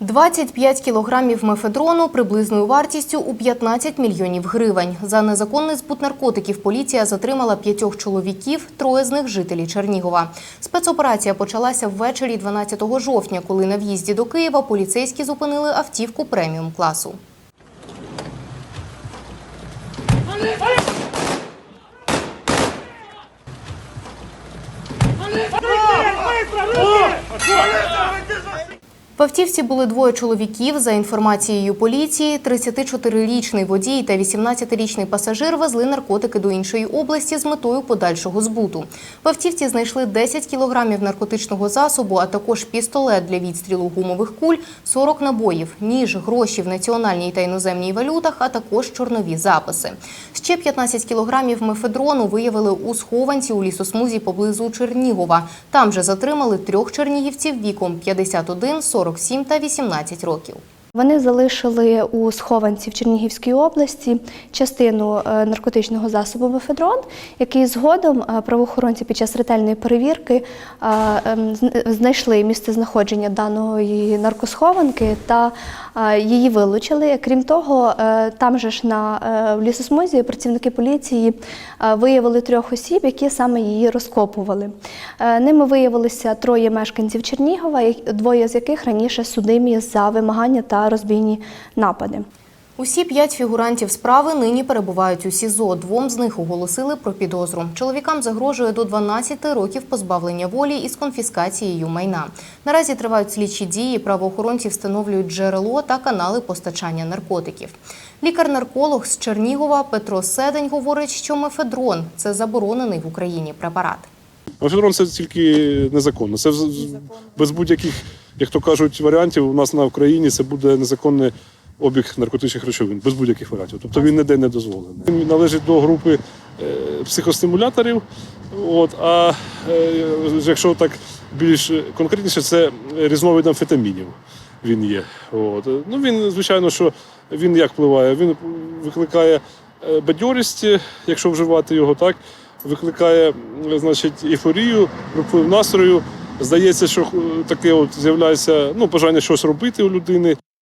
25 кілограмів мефедрону приблизною вартістю у 15 мільйонів гривень. За незаконний збут наркотиків поліція затримала п'ятьох чоловіків, троє з них жителі Чернігова. Спецоперація почалася ввечері 12 жовтня, коли на в'їзді до Києва поліцейські зупинили автівку преміум класу. В автівці були двоє чоловіків. За інформацією поліції, 34-річний водій та 18-річний пасажир везли наркотики до іншої області з метою подальшого збуту. В автівці знайшли 10 кілограмів наркотичного засобу, а також пістолет для відстрілу гумових куль, 40 набоїв, ніж, гроші в національній та іноземній валютах, а також чорнові записи. Ще 15 кілограмів мефедрону виявили у схованці у лісосмузі поблизу Чернігова. Там же затримали трьох чернігівців віком 51, 47 та 18 років. Вони залишили у схованці в Чернігівській області частину е, наркотичного засобу мефедрон, який згодом е, правоохоронці під час ретельної перевірки е, ем, зн- знайшли місце знаходження даної наркосхованки та її вилучили. Крім того, там же ж на лісосмузі працівники поліції виявили трьох осіб, які саме її розкопували. Ними виявилися троє мешканців Чернігова, двоє з яких раніше судимі за вимагання та розбійні напади. Усі п'ять фігурантів справи нині перебувають у СІЗО. Двом з них оголосили про підозру. Чоловікам загрожує до 12 років позбавлення волі із конфіскацією майна. Наразі тривають слідчі дії. Правоохоронці встановлюють джерело та канали постачання наркотиків. Лікар-нарколог з Чернігова Петро Седень говорить, що мефедрон це заборонений в Україні препарат. Мефедрон це тільки незаконно. Це без будь-яких, як то кажуть, варіантів у нас на Україні це буде незаконний обіг наркотичних речовин, без будь-яких варіантів. Тобто він ніде не дозволений. Він належить до групи е, психостимуляторів. От, а е, якщо так більш конкретніше, це різновид амфетамінів. Він є. От. Ну, він, звичайно, що він як впливає? Він викликає е, бадьорість, якщо вживати його так викликає значить, ейфорію, вплив настрою. Здається, що е, таке от з'являється ну, бажання щось робити у людини.